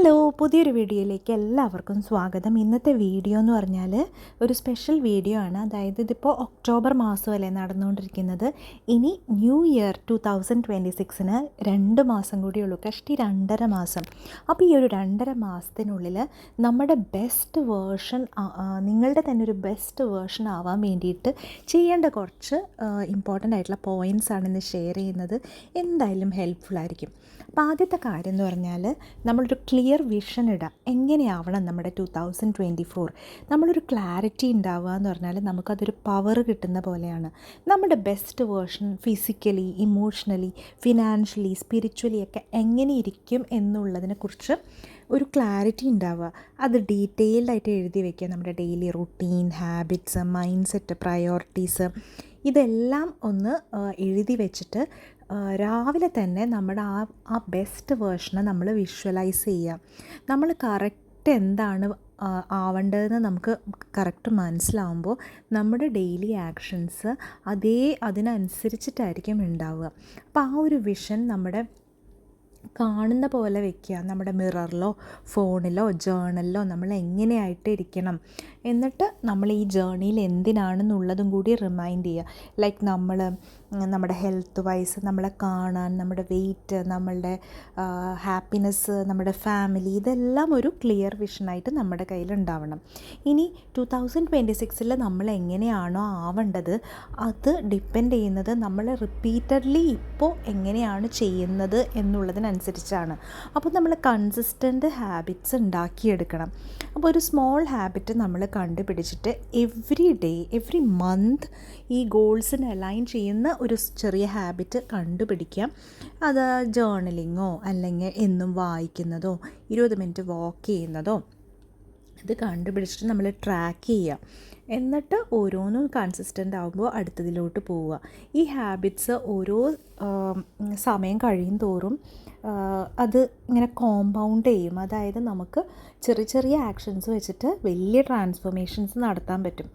Hello പുതിയൊരു വീഡിയോയിലേക്ക് എല്ലാവർക്കും സ്വാഗതം. ഇന്നത്തെ വീഡിയോ എന്ന് പറഞ്ഞാൽ ഒരു സ്പെഷ്യൽ വീഡിയോ ആണ്. അതായത് ഇതിപ്പോൾ ഒക്ടോബർ മാസമല്ലേ നടന്നുകൊണ്ടിരിക്കുന്നത്. ഇനി new year two thousand twenty സിക്സിന് രണ്ട് മാസം കൂടിയുള്ളൂ കഷ്ടി രണ്ടര മാസം. അപ്പോൾ ഈ ഒരു രണ്ടര മാസത്തിനുള്ളിൽ നമ്മുടെ ബെസ്റ്റ് വേർഷൻ നിങ്ങളുടെ തന്നെ ഒരു ബെസ്റ്റ് വേർഷൻ ആവാൻ വേണ്ടിയിട്ട് ചെയ്യേണ്ട കുറച്ച് ഇമ്പോർട്ടന്റ് ആയിട്ടുള്ള പോയിന്റ്സ് ആണ് ഇന്ന് ഷെയർ ചെയ്യുന്നത്. എന്തായാലും ഹെൽപ്ഫുൾ ആയിരിക്കും. അപ്പോൾ ആദ്യത്തെ കാര്യം എന്ന് പറഞ്ഞാൽ നമ്മളൊരു ക്ലിയർ വിഷൻ ഇടുക എങ്ങനെയാവണം നമ്മുടെ ടു തൗസൻഡ് ട്വന്റി ഫോർ നമ്മളൊരു ക്ലാരിറ്റി ഉണ്ടാവുക എന്ന് പറഞ്ഞാൽ നമുക്കതൊരു പവർ കിട്ടുന്ന പോലെയാണ്. നമ്മുടെ best version physically emotionally financially spiritually ഒക്കെ എങ്ങനെ ഇരിക്കും എന്നുള്ളതിനെക്കുറിച്ച് ഒരു ക്ലാരിറ്റി ഉണ്ടാവുക. അത് ഡീറ്റെയിൽഡായിട്ട് എഴുതി വയ്ക്കുക നമ്മുടെ daily routine habits mindset priorities ഇതെല്ലാം ഒന്ന് എഴുതി വെച്ചിട്ട് രാവിലെ തന്നെ നമ്മുടെ ആ ആ ബെസ്റ്റ് വേർഷനെ നമ്മൾ വിഷ്വലൈസ് ചെയ്യുക നമ്മൾ കറക്റ്റ് എന്താണ് ആവേണ്ടതെന്ന് നമുക്ക് കറക്റ്റ് മനസ്സിലാവുമ്പോൾ നമ്മുടെ ഡെയിലി ആക്ഷൻസ് അതേ അതിനനുസരിച്ചിട്ടായിരിക്കും ഉണ്ടാവുക. അപ്പോൾ ആ ഒരു വിഷൻ നമ്മുടെ കാണുന്ന പോലെ വെക്കുക. നമ്മുടെ മിററിലോ ഫോണിലോ ജേണലിലോ നമ്മൾ എങ്ങനെയായിട്ട് ഇരിക്കണം. എന്നിട്ട് നമ്മൾ ഈ ജേണിയിൽ എന്തിനാണെന്നുള്ളതും കൂടി റിമൈൻഡ് ചെയ്യുക. ലൈക്ക് നമ്മൾ നമ്മുടെ ഹെൽത്ത് വൈസ് നമ്മളെ കാണാൻ നമ്മുടെ വെയിറ്റ് നമ്മളുടെ ഹാപ്പിനെസ് നമ്മുടെ ഫാമിലി ഇതെല്ലാം ഒരു ക്ലിയർ വിഷനായിട്ട് നമ്മുടെ കയ്യിലുണ്ടാവണം. ഇനി ടു തൗസൻഡ് ട്വന്റി സിക്സിൽ നമ്മൾ എങ്ങനെയാണോ ആവേണ്ടത് അത് ഡിപ്പെൻഡ് ചെയ്യുന്നത് നമ്മൾ റിപ്പീറ്റഡ്ലി ഇപ്പോൾ എങ്ങനെയാണ് ചെയ്യുന്നത് എന്നുള്ളതിനനുസരിച്ചാണ്. അപ്പോൾ നമ്മൾ കൺസിസ്റ്റന്റ് ഹാബിറ്റ്സ് ഉണ്ടാക്കിയെടുക്കണം. അപ്പോൾ ഒരു സ്മോൾ ഹാബിറ്റ് നമ്മൾ കണ്ടുപിടിച്ചിട്ട് എവ്രി ഡേ എവ്രി മന്ത് ഈ ഗോൾസിന് അലൈൻ ചെയ്യുന്ന ഒരു ചെറിയ ഹാബിറ്റ് കണ്ടുപിടിക്കാം. അത് ജേർണലിങ്ങോ അല്ലെങ്കിൽ എന്നും വായിക്കുന്നതോ ഇരുപത് മിനിറ്റ് വാക്ക് ചെയ്യുന്നതോ ഇത് കണ്ടുപിടിച്ചിട്ട് നമ്മൾ ട്രാക്ക് ചെയ്യുക. എന്നിട്ട് ഓരോന്നും കൺസിസ്റ്റന്റ് ആകുമ്പോൾ അടുത്തതിലോട്ട് പോവുക. ഈ ഹാബിറ്റ്സ് ഓരോ സമയം കഴിയും തോറും അത് ഇങ്ങനെ കോമ്പൗണ്ട് ചെയ്യും. അതായത് നമുക്ക് ചെറിയ ചെറിയ ആക്ഷൻസ് വെച്ചിട്ട് വലിയ ട്രാൻസ്ഫോർമേഷൻസ് നടത്താൻ പറ്റും.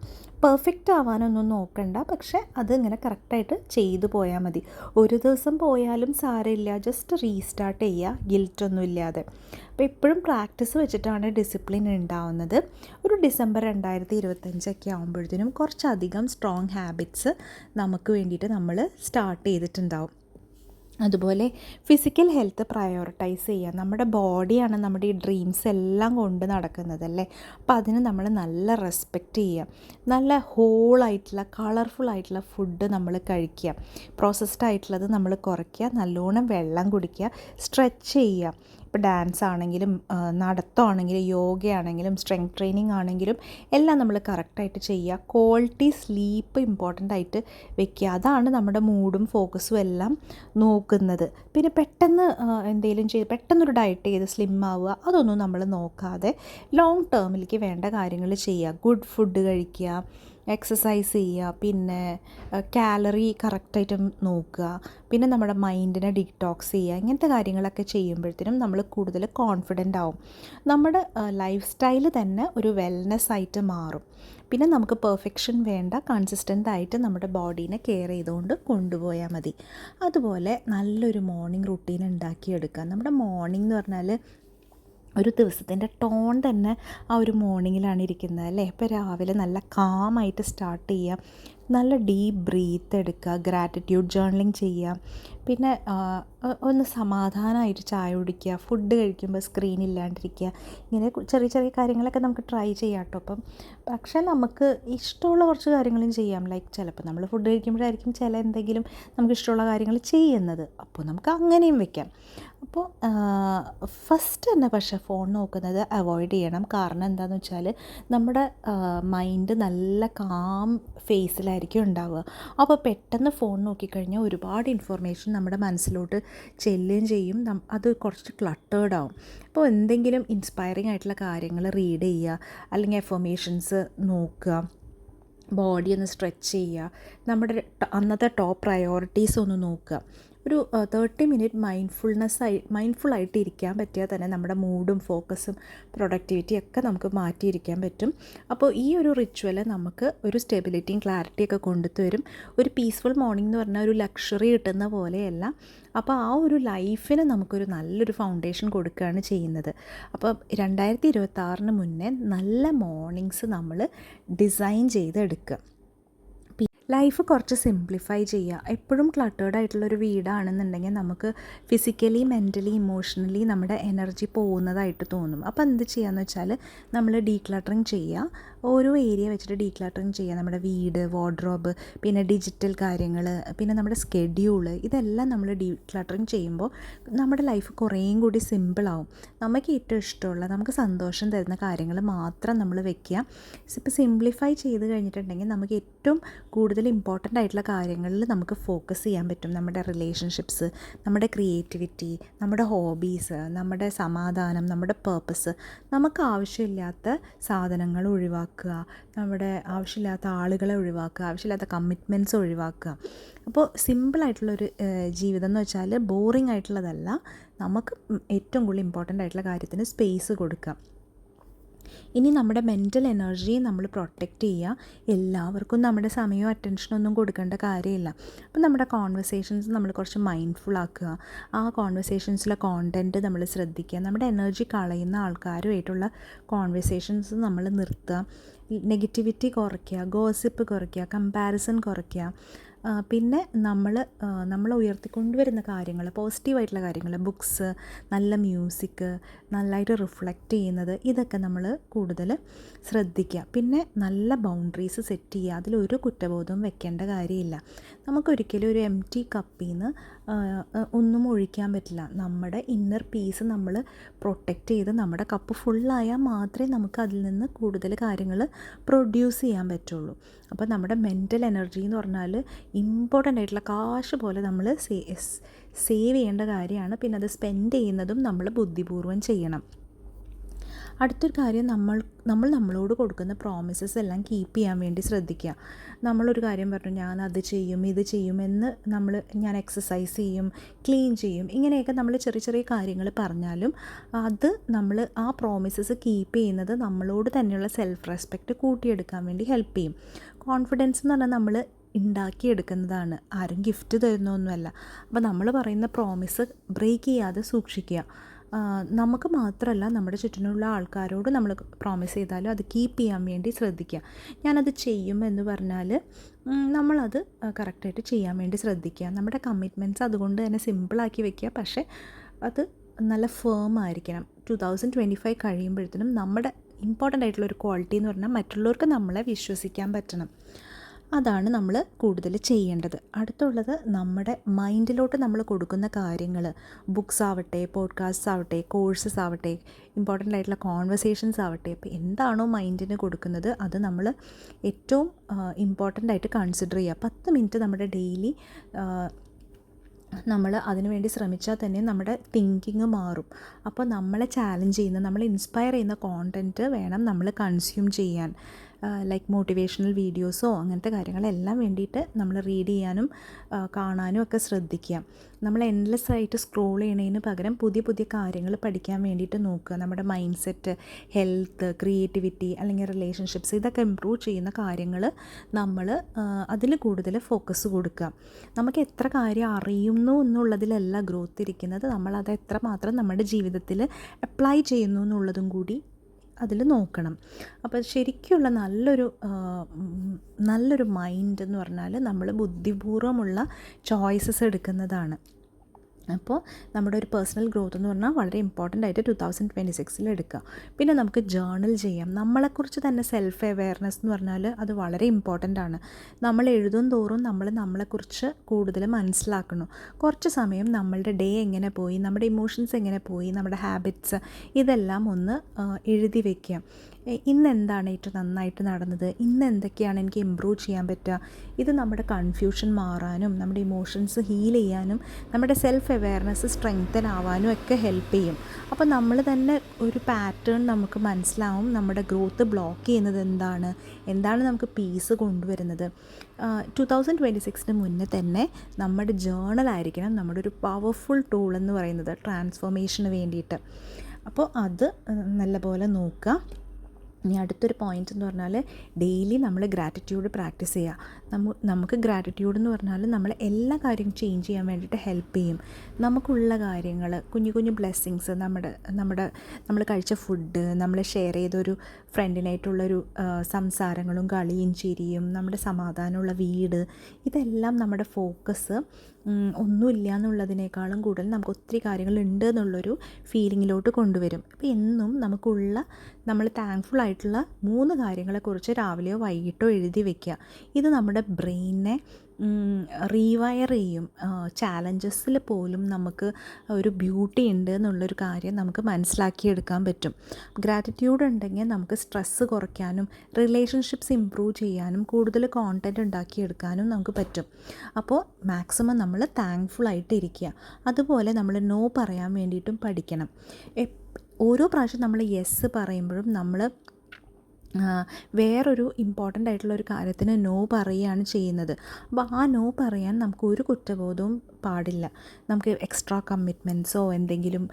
പെർഫെക്റ്റ് ആവാനൊന്നും നോക്കണ്ട. പക്ഷേ അത് ഇങ്ങനെ കറക്റ്റായിട്ട് ചെയ്തു പോയാൽ മതി. ഒരു ദിവസം പോയാലും സാരമില്ല. ജസ്റ്റ് റീസ്റ്റാർട്ട് ചെയ്യുക ഗിൽറ്റൊന്നും ഇല്ലാതെ. അപ്പോൾ എപ്പോഴും പ്രാക്ടീസ് വെച്ചിട്ടാണ് ഡിസിപ്ലിൻ ഉണ്ടാവുന്നത് ഒരു ഡിസംബർ രണ്ടായിരത്തി ഇരുപത്തഞ്ചൊക്കെ ആകുമ്പോഴത്തേനും കുറച്ചധികം സ്ട്രോങ് ഹാബിറ്റ്സ് നമുക്ക് വേണ്ടിയിട്ട് നമ്മൾ സ്റ്റാർട്ട് ചെയ്തിട്ടുണ്ടാവും. അതുപോലെ ഫിസിക്കൽ ഹെൽത്ത് പ്രയോറിറ്റൈസ് ചെയ്യുക. നമ്മുടെ ബോഡിയാണ് നമ്മുടെ ഈ ഡ്രീംസ് എല്ലാം കൊണ്ട് നടക്കുന്നത് അല്ലേ അപ്പം അതിന് നമ്മൾ നല്ല റെസ്പെക്റ്റ് ചെയ്യുക. നല്ല ഹോളായിട്ടുള്ള കളർഫുൾ ആയിട്ടുള്ള ഫുഡ് നമ്മൾ കഴിക്കുക. പ്രോസസ്ഡ് ആയിട്ടുള്ളത് നമ്മൾ കുറയ്ക്കുക. നല്ലോണം വെള്ളം കുടിക്കുക. സ്ട്രെച്ച് ചെയ്യുക. ഇപ്പോൾ ഡാൻസ് ആണെങ്കിലും നടത്തമാണെങ്കിലും യോഗയാണെങ്കിലും സ്ട്രെങ്ത് ട്രെയിനിങ് ആണെങ്കിലും എല്ലാം നമ്മൾ കറക്റ്റായിട്ട് ചെയ്യുക. ക്വാളിറ്റി സ്ലീപ്പ് ഇമ്പോർട്ടന്റ് ആയിട്ട് വെക്കുക. അതാണ് നമ്മുടെ മൂഡും ഫോക്കസും എല്ലാം നോക്കുന്നത്. പിന്നെ പെട്ടെന്ന് എന്തെങ്കിലും ചെയ്ത് പെട്ടെന്നൊരു ഡയറ്റ് ചെയ്ത് സ്ലിം ആവുക അതൊന്നും നമ്മൾ നോക്കാതെ ലോങ് ടേമിലേക്ക് വേണ്ട കാര്യങ്ങൾ ചെയ്യുക. ഗുഡ് ഫുഡ് കഴിക്കുക എക്സസൈസ് ചെയ്യുക പിന്നെ കാലറി കറക്റ്റായിട്ട് നോക്കുക പിന്നെ നമ്മുടെ മൈൻഡിനെ ഡിറ്റോക്സ് ചെയ്യുക ഇങ്ങനത്തെ കാര്യങ്ങളൊക്കെ ചെയ്യുമ്പോഴത്തേനും നമ്മൾ കൂടുതൽ കോൺഫിഡന്റ് ആവും. നമ്മുടെ ലൈഫ് സ്റ്റൈൽ തന്നെ ഒരു വെൽനെസ് ആയിട്ട് മാറും. പിന്നെ നമുക്ക് പെർഫെക്ഷൻ വേണ്ട കൺസിസ്റ്റന്റ് ആയിട്ട് നമ്മുടെ ബോഡീനെ കെയർ ചെയ്തുകൊണ്ട് കൊണ്ടുപോയാൽ മതി. അതുപോലെ നല്ലൊരു മോർണിംഗ് റുട്ടീൻ ഉണ്ടാക്കിയെടുക്കുക. നമ്മുടെ മോർണിംഗ് എന്ന് പറഞ്ഞാൽ ഒരു ദിവസത്തിന്റെ ടോൺ തന്നെ ആ ഒരു മോർണിംഗിലാണ് ഇരിക്കുന്നത് അല്ലേ? ഇപ്പോൾ രാവിലെ നല്ല കാമായിട്ട് സ്റ്റാർട്ട് ചെയ്യുക. നല്ല ഡീപ്പ് ബ്രീത്ത് എടുക്കുക ഗ്രാറ്റിറ്റ്യൂഡ് ജേർണലിങ് ചെയ്യുക. പിന്നെ ഒന്ന് സമാധാനമായിട്ട് ചായ കുടിക്കുക ഫുഡ് കഴിക്കുമ്പോൾ സ്ക്രീൻ ഇല്ലാണ്ടിരിക്കുക. ഇങ്ങനെ ചെറിയ ചെറിയ കാര്യങ്ങളൊക്കെ നമുക്ക് ട്രൈ ചെയ്യാം കേട്ടോ. അപ്പം പക്ഷേ നമുക്ക് ഇഷ്ടമുള്ള കുറച്ച് കാര്യങ്ങളും ചെയ്യാം. ലൈക്ക് ചിലപ്പോൾ നമ്മൾ ഫുഡ് കഴിക്കുമ്പോഴായിരിക്കും ചില എന്തെങ്കിലും നമുക്ക് ഇഷ്ടമുള്ള കാര്യങ്ങൾ ചെയ്യുന്നത്. അപ്പോൾ നമുക്ക് അങ്ങനെയും വെക്കാം. അപ്പോൾ ഫസ്റ്റ് തന്നെ പക്ഷേ ഫോൺ നോക്കുന്നത് അവോയ്ഡ് ചെയ്യണം. കാരണം എന്താണെന്ന് വെച്ചാൽ നമ്മുടെ മൈൻഡ് നല്ല കാം ഫേസിലായിരിക്കും ഉണ്ടാവുക. അപ്പോൾ പെട്ടെന്ന് ഫോൺ നോക്കിക്കഴിഞ്ഞാൽ ഒരുപാട് ഇൻഫർമേഷൻ നമ്മുടെ മനസ്സിലോട്ട് ചെല്ലുകയും ചെയ്യും. അത് കുറച്ച് ക്ലട്ടേർഡ് ആവും. അപ്പോൾ എന്തെങ്കിലും ഇൻസ്പയറിംഗ് ആയിട്ടുള്ള കാര്യങ്ങൾ റീഡ് ചെയ്യുക അല്ലെങ്കിൽ എഫർമേഷൻസ് നോക്കുക ബോഡി ഒന്ന് സ്ട്രെച്ച് ചെയ്യുക നമ്മുടെ അന്നത്തെ ടോപ്പ് പ്രയോറിറ്റീസ് ഒന്ന് നോക്കുക. ഒരു തേർട്ടി മിനിറ്റ് മൈൻഡ്ഫുൾനെസ് ആയി മൈൻഡ്ഫുൾ ആയിട്ട് ഇരിക്കാൻ പറ്റിയാൽ തന്നെ നമ്മുടെ മൂഡും ഫോക്കസും പ്രൊഡക്ടിവിറ്റി ഒക്കെ നമുക്ക് മാറ്റിയിരിക്കാൻ പറ്റും. അപ്പോൾ ഈ ഒരു റിച്വൽ നമുക്ക് ഒരു സ്റ്റെബിലിറ്റിയും ക്ലാരിറ്റിയൊക്കെ കൊണ്ടുതരും ഒരു പീസ്ഫുൾ മോർണിംഗ് എന്ന് പറഞ്ഞാൽ ഒരു ലക്ഷറി കിട്ടുന്ന പോലെയല്ല. അപ്പോൾ ആ ഒരു ലൈഫിന് നമുക്കൊരു നല്ലൊരു ഫൗണ്ടേഷൻ കൊടുക്കുകയാണ് ചെയ്യുന്നത്. അപ്പോൾ രണ്ടായിരത്തി ഇരുപത്തി മുന്നേ നല്ല മോർണിംഗ്സ് നമ്മൾ ഡിസൈൻ ചെയ്തെടുക്കുക. ലൈഫ് കുറച്ച് സിംപ്ലിഫൈ ചെയ്യുക. എപ്പോഴും ക്ലട്ടേർഡ് ആയിട്ടുള്ളൊരു വീടാണെന്നുണ്ടെങ്കിൽ നമുക്ക് ഫിസിക്കലി മെന്റലി ഇമോഷണലി നമ്മുടെ എനർജി പോകുന്നതായിട്ട് തോന്നും. അപ്പോൾ എന്ത് ചെയ്യാന്ന് വെച്ചാൽ നമ്മൾ ഡീക്ലട്ടറിങ് ചെയ്യുക. ഓരോ ഏരിയ വെച്ചിട്ട് ഡീക്ലട്ടറിങ് ചെയ്യുക. നമ്മുടെ വീട് വാർഡ്രോബ് പിന്നെ ഡിജിറ്റൽ കാര്യങ്ങൾ പിന്നെ നമ്മുടെ സ്കെഡ്യൂൾ ഇതെല്ലാം നമ്മൾ ഡീക്ലട്ടറിങ് ചെയ്യുമ്പോൾ നമ്മുടെ ലൈഫ് കുറേയും കൂടി സിമ്പിളാവും നമുക്ക് ഏറ്റവും ഇഷ്ടമുള്ള നമുക്ക് സന്തോഷം തരുന്ന കാര്യങ്ങൾ മാത്രം നമ്മൾ വെക്കുക. ഇപ്പോൾ സിംപ്ലിഫൈ ചെയ്ത് കഴിഞ്ഞിട്ടുണ്ടെങ്കിൽ നമുക്ക് ഏറ്റവും കൂടുതൽ ഇമ്പോർട്ടന്റ് ആയിട്ടുള്ള കാര്യങ്ങളിൽ നമുക്ക് ഫോക്കസ് ചെയ്യാൻ പറ്റും. നമ്മുടെ റിലേഷൻഷിപ്സ് നമ്മുടെ ക്രിയേറ്റിവിറ്റി നമ്മുടെ ഹോബീസ് നമ്മുടെ സമാധാനം നമ്മുടെ പേർപ്പസ് നമുക്ക് ആവശ്യമില്ലാത്ത സാധനങ്ങൾ ഒഴിവാക്കുക നമ്മുടെ ആവശ്യമില്ലാത്ത ആളുകളെ ഒഴിവാക്കുക ആവശ്യമില്ലാത്ത കമ്മിറ്റ്മെന്റ്സ് ഒഴിവാക്കുക. അപ്പോൾ സിമ്പിളായിട്ടുള്ളൊരു ജീവിതം എന്ന് വെച്ചാൽ ബോറിംഗ് ആയിട്ടുള്ളതല്ല. നമുക്ക് ഏറ്റവും കൂടുതൽ ഇമ്പോർട്ടന്റ് ആയിട്ടുള്ള കാര്യത്തിന് സ്പേസ് കൊടുക്കുക. ഇനി നമ്മുടെ മെന്റൽ എനർജി നമ്മൾ പ്രൊട്ടക്റ്റ് ചെയ്യുക എല്ലാവർക്കും നമ്മുടെ സമയവും അറ്റൻഷനും ഒന്നും കൊടുക്കേണ്ട കാര്യമില്ല. അപ്പോൾ നമ്മുടെ കോൺവെർസേഷൻസ് നമ്മൾ കുറച്ച് മൈൻഡ്ഫുൾ ആക്കുക. ആ കോൺവെർസേഷൻസിലെ കോണ്ടന്റ് നമ്മൾ ശ്രദ്ധിക്കുക. നമ്മുടെ എനർജി കളയുന്ന ആൾക്കാരുമായിട്ടുള്ള കോൺവെർസേഷൻസ് നമ്മൾ നിർത്തുക. നെഗറ്റിവിറ്റി കുറയ്ക്കുക ഗോസിപ്പ് കുറയ്ക്കുക കമ്പാരിസൺ കുറയ്ക്കുക. പിന്നെ നമ്മൾ നമ്മൾ ഉയർത്തിക്കൊണ്ടുവരുന്ന കാര്യങ്ങൾ പോസിറ്റീവായിട്ടുള്ള കാര്യങ്ങൾ ബുക്സ് നല്ല മ്യൂസിക് നല്ലതായിട്ട് റിഫ്ലക്റ്റ് ചെയ്യുന്നത് ഇതൊക്കെ നമ്മൾ കൂടുതൽ ശ്രദ്ധിക്കുക പിന്നെ നല്ല ബൗണ്ടറീസ് സെറ്റ് ചെയ്യുക. അതിലൊരു കുറ്റബോധവും വെക്കേണ്ട കാര്യമില്ല. നമുക്കൊരിക്കലും ഒരു എം ടി കപ്പിൽ നിന്ന് ഒന്നും ഒഴിക്കാൻ പറ്റില്ല. നമ്മുടെ ഇന്നർ പീസ് നമ്മൾ പ്രൊട്ടക്റ്റ് ചെയ്ത് നമ്മുടെ കപ്പ് ഫുള്ളായാൽ മാത്രമേ നമുക്ക് അതിൽ നിന്ന് കൂടുതൽ കാര്യങ്ങൾ പ്രൊഡ്യൂസ് ചെയ്യാൻ പറ്റുള്ളൂ. അപ്പോൾ നമ്മുടെ മെന്റൽ എനർജി എന്ന് പറഞ്ഞാൽ ഇമ്പോർട്ടന്റ് ആയിട്ടുള്ള കാശ് പോലെ നമ്മൾ സേവ് ചെയ്യേണ്ട കാര്യമാണ്. പിന്നെ അത് സ്പെൻഡ് ചെയ്യുന്നതും നമ്മൾ ബുദ്ധിപൂർവം ചെയ്യണം. അടുത്തൊരു കാര്യം നമ്മൾ നമ്മൾ നമ്മളോട് കൊടുക്കുന്ന പ്രോമിസസ് എല്ലാം കീപ്പ് ചെയ്യാൻ വേണ്ടി ശ്രദ്ധിക്കുക. നമ്മളൊരു കാര്യം പറഞ്ഞു ഞാൻ അത് ചെയ്യും ഇത് ചെയ്യും എന്ന് നമ്മൾ ഞാൻ എക്സസൈസ് ചെയ്യും ക്ലീൻ ചെയ്യും ഇങ്ങനെയൊക്കെ നമ്മൾ ചെറിയ ചെറിയ കാര്യങ്ങൾ പറഞ്ഞാലും അത് നമ്മൾ ആ പ്രോമിസസ് കീപ്പ് ചെയ്യുന്നത് നമ്മളോട് തന്നെയുള്ള സെൽഫ് റെസ്പെക്റ്റ് കൂട്ടിയെടുക്കാൻ വേണ്ടി ഹെൽപ്പ് ചെയ്യും. കോൺഫിഡൻസ് എന്ന് പറഞ്ഞാൽ നമ്മൾ ഉണ്ടാക്കിയെടുക്കുന്നതാണ്. ആരും ഗിഫ്റ്റ് തരുന്നൊന്നുമല്ല. അപ്പോൾ നമ്മൾ പറയുന്ന പ്രോമിസ് ബ്രേക്ക് ചെയ്യാതെ സൂക്ഷിക്കുക. നമുക്ക് മാത്രമല്ല നമ്മുടെ ചുറ്റിനുള്ള ആൾക്കാരോട് നമ്മൾ പ്രോമിസ് ചെയ്താലും അത് കീപ്പ് ചെയ്യാൻ വേണ്ടി ശ്രദ്ധിക്കുക. ഞാനത് ചെയ്യും എന്ന് പറഞ്ഞാൽ നമ്മളത് കറക്റ്റായിട്ട് ചെയ്യാൻ വേണ്ടി ശ്രദ്ധിക്കുക. നമ്മുടെ കമ്മിറ്റ്മെന്റ്സ് അതുകൊണ്ട് തന്നെ സിമ്പിളാക്കി വെക്കുക. പക്ഷേ അത് നല്ല ഫേം ആയിരിക്കണം. ടു തൗസൻഡ് ട്വന്റി ഫൈവ് കഴിയുമ്പോഴത്തേനും നമ്മുടെ ഇമ്പോർട്ടന്റ് ആയിട്ടുള്ള ഒരു ക്വാളിറ്റി എന്ന് പറഞ്ഞാൽ മറ്റുള്ളവർക്ക് നമ്മളെ വിശ്വസിക്കാൻ പറ്റണം. അതാണ് നമ്മൾ കൂടുതൽ ചെയ്യേണ്ടത്. അടുത്തുള്ളത് നമ്മുടെ മൈൻഡിലോട്ട് നമ്മൾ കൊടുക്കുന്ന കാര്യങ്ങൾ. ബുക്സ് ആവട്ടെ പോഡ്കാസ്റ്റ്സ് ആവട്ടെ കോഴ്സസ് ആവട്ടെ ഇമ്പോർട്ടന്റ് ആയിട്ടുള്ള കോൺവെർസേഷൻസ് ആവട്ടെ അപ്പോൾ എന്താണോ മൈൻഡിന് കൊടുക്കുന്നത് അത് നമ്മൾ ഏറ്റവും ഇമ്പോർട്ടന്റ് ആയിട്ട് കൺസിഡർ ചെയ്യുക. പത്ത് മിനിറ്റ് നമ്മുടെ ഡെയിലി നമ്മൾ അതിനുവേണ്ടി ശ്രമിച്ചാൽ തന്നെ നമ്മുടെ തിങ്കിങ് മാറും. അപ്പോൾ നമ്മളെ ചാലഞ്ച് ചെയ്യുന്ന നമ്മളെ ഇൻസ്പയർ ചെയ്യുന്ന കോണ്ടന്റ് വേണം നമ്മൾ കൺസ്യൂം ചെയ്യാൻ. ലൈക്ക് മോട്ടിവേഷണൽ വീഡിയോസോ അങ്ങനത്തെ കാര്യങ്ങളെല്ലാം വേണ്ടിയിട്ട് നമ്മൾ റീഡ് ചെയ്യാനും കാണാനും ഒക്കെ ശ്രദ്ധിക്കുക. നമ്മൾ എൻലെസ് ആയിട്ട് സ്ക്രോൾ ചെയ്യണതിന് പകരം പുതിയ പുതിയ കാര്യങ്ങൾ പഠിക്കാൻ വേണ്ടിയിട്ട് നോക്കുക. നമ്മുടെ മൈൻഡ് സെറ്റ് ഹെൽത്ത് ക്രിയേറ്റിവിറ്റി അല്ലെങ്കിൽ റിലേഷൻഷിപ്സ് ഇതൊക്കെ ഇമ്പ്രൂവ് ചെയ്യുന്ന കാര്യങ്ങൾ നമ്മൾ അതിൽ കൂടുതൽ ഫോക്കസ് കൊടുക്കുക. നമുക്ക് എത്ര കാര്യം അറിയുന്നു എന്നുള്ളതിലല്ല ഗ്രോത്ത് ഇരിക്കുന്നത്. നമ്മളത് എത്രമാത്രം നമ്മുടെ ജീവിതത്തിൽ അപ്ലൈ ചെയ്യുന്നു എന്നുള്ളതും കൂടി അതിൽ നോക്കണം. അപ്പോൾ ശരിക്കുള്ള നല്ലൊരു നല്ലൊരു മൈൻഡ് എന്ന് പറഞ്ഞാൽ നമ്മൾ ബുദ്ധിപൂർവമുള്ള ചോയ്സസ് എടുക്കുന്നതാണ്. അപ്പോൾ നമ്മുടെ ഒരു പേഴ്സണൽ ഗ്രോത്ത് എന്ന് പറഞ്ഞാൽ വളരെ ഇമ്പോർട്ടന്റ് ആയിട്ട് ടു തൗസൻഡ് ട്വന്റി സിക്സിൽ എടുക്കുക. പിന്നെ നമുക്ക് ജേർണൽ ചെയ്യാം. നമ്മളെക്കുറിച്ച് തന്നെ സെൽഫ് അവെയർനെസ് എന്ന് പറഞ്ഞാൽ അത് വളരെ ഇമ്പോർട്ടന്റ് ആണ്. നമ്മൾ എഴുതും തോറും നമ്മൾ നമ്മളെക്കുറിച്ച് കൂടുതൽ മനസ്സിലാക്കണം. കുറച്ച് സമയം നമ്മളുടെ ഡേ എങ്ങനെ പോയി നമ്മുടെ ഇമോഷൻസ് എങ്ങനെ പോയി നമ്മുടെ ഹാബിറ്റ്സ് ഇതെല്ലാം ഒന്ന് എഴുതി വയ്ക്കുക ഇന്ന് എന്താണ് ഏറ്റവും നന്നായിട്ട് നടന്നത്? ഇന്ന് എന്തൊക്കെയാണ് എനിക്ക് ഇമ്പ്രൂവ് ചെയ്യാൻ പറ്റുക? ഇത് നമ്മുടെ കൺഫ്യൂഷൻ മാറാനും നമ്മുടെ ഇമോഷൻസ് ഹീൽ ചെയ്യാനും നമ്മുടെ സെൽഫ് അവെയർനെസ് സ്ട്രെങ്തൻ ആവാനും ഒക്കെ ഹെൽപ്പ് ചെയ്യും. അപ്പോൾ നമ്മൾ തന്നെ ഒരു പാറ്റേൺ നമുക്ക് മനസ്സിലാവും നമ്മുടെ ഗ്രോത്ത് ബ്ലോക്ക് ചെയ്യുന്നത് എന്താണ് എന്താണ് നമുക്ക് പീസ് കൊണ്ടുവരുന്നത്. ടു തൗസൻഡ് ട്വന്റി സിക്സിന് മുന്നേ തന്നെ നമ്മുടെ ജേണൽ ആയിരിക്കണം നമ്മുടെ ഒരു പവർഫുൾ ടൂൾ എന്ന് പറയുന്നത് ട്രാൻസ്ഫോർമേഷന് വേണ്ടിയിട്ട്. അപ്പോൾ അത് നല്ലപോലെ നോക്കുക. ഇനി അടുത്തൊരു പോയിന്റ് എന്ന് പറഞ്ഞാൽ ഡെയിലി നമ്മൾ ഗ്രാറ്റിറ്റ്യൂഡ് പ്രാക്ടീസ് ചെയ്യുക നമ്മ നമുക്ക് ഗ്രാറ്റിറ്റ്യൂഡ് എന്ന് പറഞ്ഞാൽ നമ്മൾ എല്ലാ കാര്യവും ചേഞ്ച് ചെയ്യാൻ വേണ്ടിയിട്ട് ഹെൽപ്പ് ചെയ്യും. നമുക്കുള്ള കാര്യങ്ങൾ കുഞ്ഞു കുഞ്ഞു ബ്ലെസ്സിങ്സ് നമ്മുടെ നമ്മുടെ നമ്മൾ കഴിച്ച ഫുഡ് നമ്മൾ ഷെയർ ചെയ്തൊരു ഫ്രണ്ടിനായിട്ടുള്ളൊരു സംസാരങ്ങളും കളിയും ചിരിയും നമ്മുടെ സമാധാനമുള്ള വീട് ഇതെല്ലാം നമ്മുടെ ഫോക്കസ് ഒന്നുമില്ല എന്നുള്ളതിനേക്കാളും കൂടുതൽ നമുക്ക് ഒത്തിരി കാര്യങ്ങൾ ഉണ്ട് എന്നുള്ളൊരു ഫീലിങ്ങിലോട്ട് കൊണ്ടുവരും. അപ്പോൾ എന്നും നമുക്കുള്ള നമ്മൾ താങ്ക്ഫുൾ ആയിട്ടുള്ള മൂന്ന് കാര്യങ്ങളെക്കുറിച്ച് രാവിലെയോ വൈകിട്ടോ എഴുതി വെക്കുക. ഇത് നമ്മുടെ ബ്രെയിനെ റീവയർ ചെയ്യും. ചാലഞ്ചസിൽ പോലും നമുക്ക് ഒരു ബ്യൂട്ടി ഉണ്ട് എന്നുള്ളൊരു കാര്യം നമുക്ക് മനസ്സിലാക്കിയെടുക്കാൻ പറ്റും. ഗ്രാറ്റിറ്റ്യൂഡ് ഉണ്ടെങ്കിൽ നമുക്ക് സ്ട്രെസ്സ് കുറയ്ക്കാനും റിലേഷൻഷിപ്സ് ഇമ്പ്രൂവ് ചെയ്യാനും കൂടുതൽ കോണ്ടന്റ് ഉണ്ടാക്കിയെടുക്കാനും നമുക്ക് പറ്റും. അപ്പോൾ മാക്സിമം നമ്മൾ താങ്ക്ഫുൾ ആയിട്ട് ഇരിക്കുക അതുപോലെ നമ്മൾ നോ പറയാൻ വേണ്ടിയിട്ടും പഠിക്കണം. ഓരോ പ്രാവശ്യം നമ്മൾ യെസ് പറയുമ്പോഴും നമ്മൾ വേറൊരു ഇമ്പോർട്ടന്റ് ആയിട്ടുള്ള ഒരു കാര്യത്തിന് നോ പറയുകയാണ് ചെയ്യുന്നത്. അപ്പോൾ ആ നോ പറയാൻ നമുക്ക് ഒരു കുറ്റബോധവും പാടില്ല. നമുക്ക് എക്സ്ട്രാ കമ്മിറ്റ്മെന്റ്സോ എന്തെങ്കിലും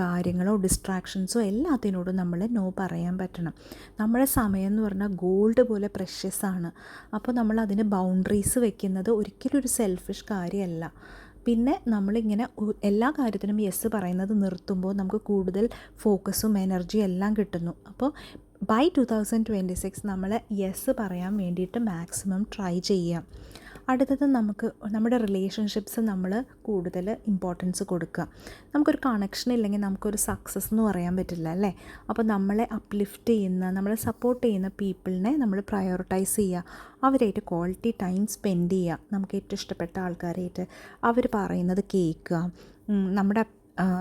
കാര്യങ്ങളോ ഡിസ്ട്രാക്ഷൻസോ എല്ലാത്തിനോടും നമ്മൾ നോ പറയാൻ പറ്റണം. നമ്മുടെ സമയം എന്ന് പറഞ്ഞാൽ ഗോൾഡ് പോലെ പ്രഷ്യസ് ആണ്. അപ്പോൾ നമ്മൾ അതിന് ബൗണ്ടറീസ് വെക്കുന്നത് ഒരിക്കലും ഒരു സെൽഫിഷ് കാര്യമല്ല. പിന്നെ നമ്മളിങ്ങനെ എല്ലാ കാര്യത്തിനും യെസ് പറയുന്നത് നിർത്തുമ്പോൾ നമുക്ക് കൂടുതൽ ഫോക്കസും എനർജിയും എല്ലാം കിട്ടുന്നു. അപ്പോൾ by two thousand twenty six നമ്മൾ യെസ് പറയാൻ വേണ്ടിയിട്ട് മാക്സിമം ട്രൈ ചെയ്യാം. അടുത്തത് നമുക്ക് നമ്മുടെ റിലേഷൻഷിപ്സ് നമ്മൾ കൂടുതൽ ഇമ്പോർട്ടൻസ് കൊടുക്കുക. നമുക്കൊരു കണക്ഷൻ ഇല്ലെങ്കിൽ നമുക്കൊരു സക്സസ് എന്ന് പറയാൻ പറ്റില്ല അല്ലേ? അപ്പോൾ നമ്മളെ അപ്ലിഫ്റ്റ് ചെയ്യുന്ന നമ്മളെ സപ്പോർട്ട് ചെയ്യുന്ന പീപ്പിളിനെ നമ്മൾ പ്രയോറിറ്റൈസ് ചെയ്യുക. അവരായിട്ട് ക്വാളിറ്റി ടൈം സ്പെൻഡ് ചെയ്യുക. നമുക്ക് ഏറ്റവും ഇഷ്ടപ്പെട്ട ആൾക്കാരായിട്ട് അവർ പറയുന്നത് കേൾക്കുക. നമ്മുടെ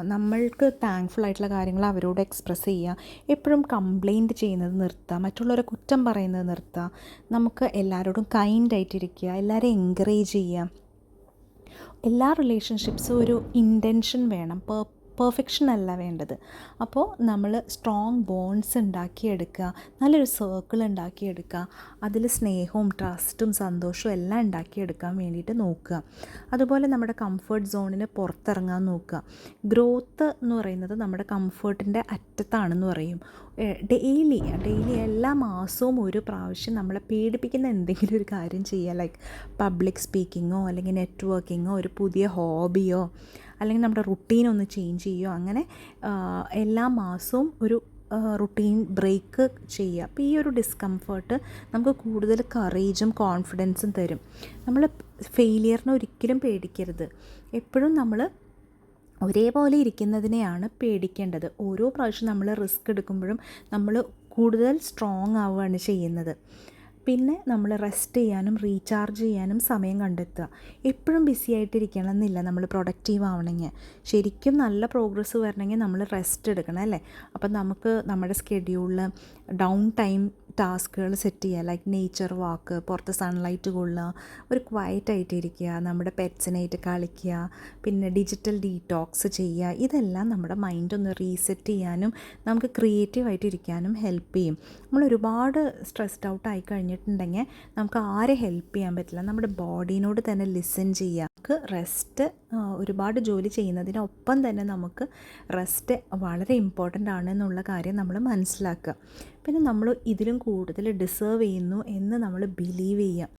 നമ്മൾക്ക് താങ്ക്ഫുൾ ആയിട്ടുള്ള കാര്യങ്ങൾ അവരോട് എക്സ്പ്രസ് ചെയ്യുക എപ്പോഴും കംപ്ലൈന്റ് ചെയ്യുന്നത് നിർത്തുക മറ്റുള്ളവരെ കുറ്റം പറയുന്നത് നിർത്തുക നമുക്ക് എല്ലാവരോടും കൈൻഡായിട്ടിരിക്കുക എല്ലാവരെയും എൻകറേജ് ചെയ്യുക എല്ലാ റിലേഷൻഷിപ്സും ഒരു ഇന്റൻഷൻ വേണം. പെർഫെക്ഷൻ അല്ല വേണ്ടത്. അപ്പോൾ നമ്മൾ സ്ട്രോങ് ബോൺസ് ഉണ്ടാക്കിയെടുക്കുക നല്ലൊരു സർക്കിൾ ഉണ്ടാക്കിയെടുക്കുക അതിൽ സ്നേഹവും ട്രസ്റ്റും സന്തോഷവും എല്ലാം ഉണ്ടാക്കിയെടുക്കാൻ വേണ്ടിയിട്ട് നോക്കുക. അതുപോലെ നമ്മുടെ കംഫർട്ട് സോണിന് പുറത്തിറങ്ങാൻ നോക്കുക. ഗ്രോത്ത് എന്ന് പറയുന്നത് നമ്മുടെ കംഫർട്ടിന്റെ അറ്റത്താണെന്ന് പറയും. ഡെയിലി ഡെയിലി എല്ലാ മാസവും ഒരു പ്രാവശ്യം നമ്മളെ പേടിപ്പിക്കുന്ന എന്തെങ്കിലും ഒരു കാര്യം ചെയ്യുക ലൈക്ക് പബ്ലിക് സ്പീക്കിങ്ങോ അല്ലെങ്കിൽ നെറ്റ്വർക്കിങ്ങോ ഒരു പുതിയ ഹോബിയോ അല്ലെങ്കിൽ നമ്മുടെ റുട്ടീൻ ഒന്ന് ചേഞ്ച് ചെയ്യുകയോ അങ്ങനെ എല്ലാ മാസവും ഒരു റുട്ടീൻ ബ്രേക്ക് ചെയ്യുക അപ്പോൾ ഈ ഒരു ഡിസ്കംഫേർട്ട് നമുക്ക് കൂടുതൽ കറേജും കോൺഫിഡൻസും തരും. നമ്മൾ ഫെയിലിയറിനെ ഒരിക്കലും പേടിക്കരുത്. എപ്പോഴും നമ്മൾ ഒരേപോലെ ഇരിക്കുന്നതിനെയാണ് പേടിക്കേണ്ടത്. ഓരോ പ്രാവശ്യം നമ്മൾ റിസ്ക് എടുക്കുമ്പോഴും നമ്മൾ കൂടുതൽ സ്ട്രോങ് ആവുകയാണ് ചെയ്യുന്നത്. പിന്നെ നമ്മൾ റെസ്റ്റ് ചെയ്യാനും റീചാർജ് ചെയ്യാനും സമയം കണ്ടെത്തുക. എപ്പോഴും ബിസി ആയിട്ടിരിക്കണം എന്നില്ല നമ്മൾ പ്രൊഡക്റ്റീവ് ആവണമെങ്കിൽ. ശരിക്കും നല്ല പ്രോഗ്രസ് വരണമെങ്കിൽ നമ്മൾ റെസ്റ്റ് എടുക്കണം അല്ലേ? അപ്പം നമുക്ക് നമ്മുടെ സ്കെഡ്യൂളിൽ ഡൗൺ ടൈം ടാസ്കുകൾ സെറ്റ് ചെയ്യുക. ലൈക്ക് നേച്ചർ വാക്ക് പുറത്ത് സൺലൈറ്റ് കൊള്ളുക ഒരു ക്വയറ്റ് ആയിട്ട് ഇരിക്കുക നമ്മുടെ പെറ്റ്സിനായിട്ട് കളിക്കുക പിന്നെ ഡിജിറ്റൽ ഡീടോക്സ് ചെയ്യുക. ഇതെല്ലാം നമ്മുടെ മൈൻഡ് ഒന്ന് റീസെറ്റ് ചെയ്യാനും നമുക്ക് ക്രിയേറ്റീവായിട്ട് ഇരിക്കാനും ഹെൽപ്പ് ചെയ്യും. നമ്മൾ ഒരുപാട് സ്ട്രെസ്ഡ് ഔട്ട് ആയി കഴിഞ്ഞിട്ടുണ്ടെങ്കിൽ നമുക്ക് ആരെ ഹെൽപ്പ് ചെയ്യാൻ പറ്റില്ല. നമ്മുടെ ബോഡീനോട് തന്നെ ലിസൺ ചെയ്യുക. നമുക്ക് റെസ്റ്റ് ഒരുപാട് ജോലി ചെയ്യുന്നതിനൊപ്പം തന്നെ നമുക്ക് റെസ്റ്റ് വളരെ ഇമ്പോർട്ടന്റ് ആണ് എന്നുള്ള കാര്യം നമ്മൾ മനസ്സിലാക്കുക. പിന്നെ നമ്മൾ ഇതിലും കൂടുതൽ ഡിസേർവ് ചെയ്യുന്നു എന്ന് നമ്മൾ ബിലീവ് ചെയ്യുക.